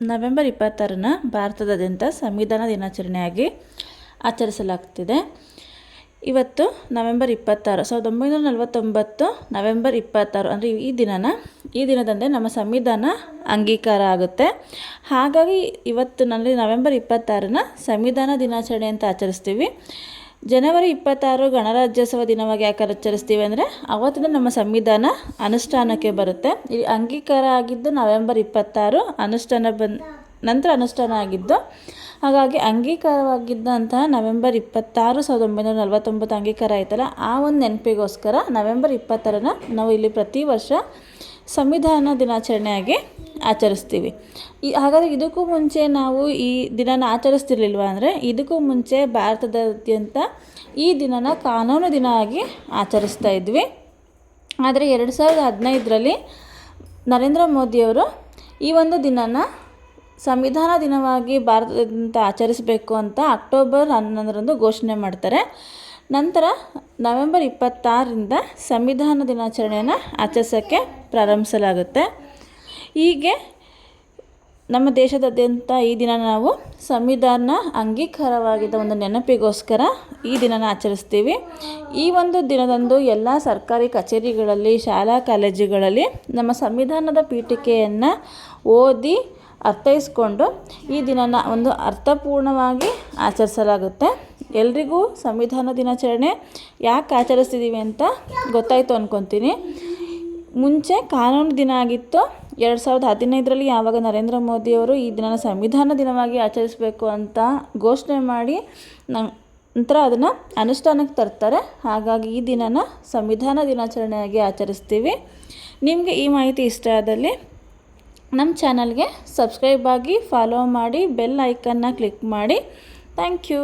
November ಇಪ್ಪತ್ತಾರನ ಭಾರತದಾದ್ಯಂತ ಸಂವಿಧಾನ ದಿನಾಚರಣೆಯಾಗಿ ಆಚರಿಸಲಾಗ್ತಿದೆ. ಇವತ್ತು ನವೆಂಬರ್ ಇಪ್ಪತ್ತಾರು, ಸಾವಿರದ ಒಂಬೈನೂರ ನಲವತ್ತೊಂಬತ್ತು ನವೆಂಬರ್ ಇಪ್ಪತ್ತಾರು, ಅಂದರೆ ಈ ದಿನನ, ಈ ದಿನದಂದೇ ನಮ್ಮ ಸಂವಿಧಾನ ಅಂಗೀಕಾರ ಆಗುತ್ತೆ. ಹಾಗಾಗಿ ಇವತ್ತು ನಲ್ಲಿ ನವೆಂಬರ್ ಇಪ್ಪತ್ತಾರನ ಸಂವಿಧಾನ ದಿನಾಚರಣೆ ಅಂತ ಆಚರಿಸ್ತೀವಿ. ಜನವರಿ ಇಪ್ಪತ್ತಾರು ಗಣರಾಜ್ಯೋತ್ಸವ ದಿನವಾಗಿ ಯಾಕೆ ಆಚರಿಸ್ತೀವಿ ಅಂದರೆ ಅವತ್ತಿನ ನಮ್ಮ ಸಂವಿಧಾನ ಅನುಷ್ಠಾನಕ್ಕೆ ಬರುತ್ತೆ. ಈ ಅಂಗೀಕಾರ ಆಗಿದ್ದು ನವೆಂಬರ್ ಇಪ್ಪತ್ತಾರು, ಅನುಷ್ಠಾನ ಬಂದ ನಂತರ ಅನುಷ್ಠಾನ ಆಗಿದ್ದು, ಹಾಗಾಗಿ ಅಂಗೀಕಾರವಾಗಿದ್ದಂತಹ ನವೆಂಬರ್ ಇಪ್ಪತ್ತಾರು, ಸಾವಿರದ ಒಂಬೈನೂರ ನಲವತ್ತೊಂಬತ್ತು ಅಂಗೀಕಾರ ಆಯ್ತಲ್ಲ, ಆ ಒಂದು ನೆನಪಿಗೋಸ್ಕರ ನವೆಂಬರ್ ಇಪ್ಪತ್ತಾರನ ನಾವು ಇಲ್ಲಿ ಪ್ರತಿ ವರ್ಷ ಸಂವಿಧಾನ ದಿನಾಚರಣೆಯಾಗಿ ಆಚರಿಸ್ತೀವಿ. ಈ ಹಾಗಾದರೆ ಇದಕ್ಕೂ ಮುಂಚೆ ನಾವು ಈ ದಿನನ ಆಚರಿಸ್ತಿರ್ಲಿಲ್ವ ಅಂದರೆ ಇದಕ್ಕೂ ಮುಂಚೆ ಭಾರತದಾದ್ಯಂತ ಈ ದಿನನ ಕಾನೂನು ದಿನ ಆಗಿ ಆಚರಿಸ್ತಾ ಇದ್ವಿ. ಆದರೆ ಎರಡು ಸಾವಿರದ ಹದಿನೈದರಲ್ಲಿ ನರೇಂದ್ರ ಮೋದಿಯವರು ಈ ಒಂದು ದಿನನ ಸಂವಿಧಾನ ದಿನವಾಗಿ ಭಾರತದಾದ್ಯಂತ ಆಚರಿಸಬೇಕು ಅಂತ ಅಕ್ಟೋಬರ್ ಹನ್ನೊಂದರಂದು ಘೋಷಣೆ ಮಾಡ್ತಾರೆ. ನಂತರ ನವೆಂಬರ್ ಇಪ್ಪತ್ತಾರರಿಂದ ಸಂವಿಧಾನ ದಿನಾಚರಣೆಯನ್ನು ಆಚರಿಸೋಕ್ಕೆ ಪ್ರಾರಂಭಿಸಲಾಗುತ್ತೆ. ಹೀಗೆ ನಮ್ಮ ದೇಶದಾದ್ಯಂತ ಈ ದಿನ ನಾವು ಸಂವಿಧಾನ ಅಂಗೀಕಾರವಾಗಿದ್ದ ಒಂದು ನೆನಪಿಗೋಸ್ಕರ ಈ ದಿನನ ಆಚರಿಸ್ತೀವಿ. ಈ ಒಂದು ದಿನದಂದು ಎಲ್ಲ ಸರ್ಕಾರಿ ಕಚೇರಿಗಳಲ್ಲಿ, ಶಾಲಾ ಕಾಲೇಜುಗಳಲ್ಲಿ ನಮ್ಮ ಸಂವಿಧಾನದ ಪೀಠಿಕೆಯನ್ನು ಓದಿ ಅರ್ಥೈಸ್ಕೊಂಡು ಈ ದಿನನ ಒಂದು ಅರ್ಥಪೂರ್ಣವಾಗಿ ಆಚರಿಸಲಾಗುತ್ತೆ. ಎಲ್ರಿಗೂ ಸಂವಿಧಾನ ದಿನಾಚರಣೆ ಯಾಕೆ ಆಚರಿಸ್ತಿದ್ದೀವಿ ಅಂತ ಗೊತ್ತಾಯಿತು ಅಂದ್ಕೊತೀನಿ ಮುಂಚೆ ಕಾನೂನು ದಿನ ಆಗಿತ್ತು. ಎರಡು ಸಾವಿರದ ಹದಿನೈದರಲ್ಲಿ ಯಾವಾಗ ನರೇಂದ್ರ ಮೋದಿಯವರು ಈ ದಿನನ ಸಂವಿಧಾನ ದಿನವಾಗಿ ಆಚರಿಸಬೇಕು ಅಂತ ಘೋಷಣೆ ಮಾಡಿ ನಂತರ ಅದನ್ನು ಅನುಷ್ಠಾನಕ್ಕೆ ತರ್ತಾರೆ. ಹಾಗಾಗಿ ಈ ದಿನನ ಸಂವಿಧಾನ ದಿನಾಚರಣೆಯಾಗಿ ಆಚರಿಸ್ತೀವಿ. ನಿಮಗೆ ಈ ಮಾಹಿತಿ ಇಷ್ಟ ಆದಲ್ಲಿ ನಮ್ಮ ಚಾನಲ್ಗೆ ಸಬ್ಸ್ಕ್ರೈಬ್ ಆಗಿ, ಫಾಲೋ ಮಾಡಿ, ಬೆಲ್ ಐಕನ್ನ ಕ್ಲಿಕ್ ಮಾಡಿ. Thank you.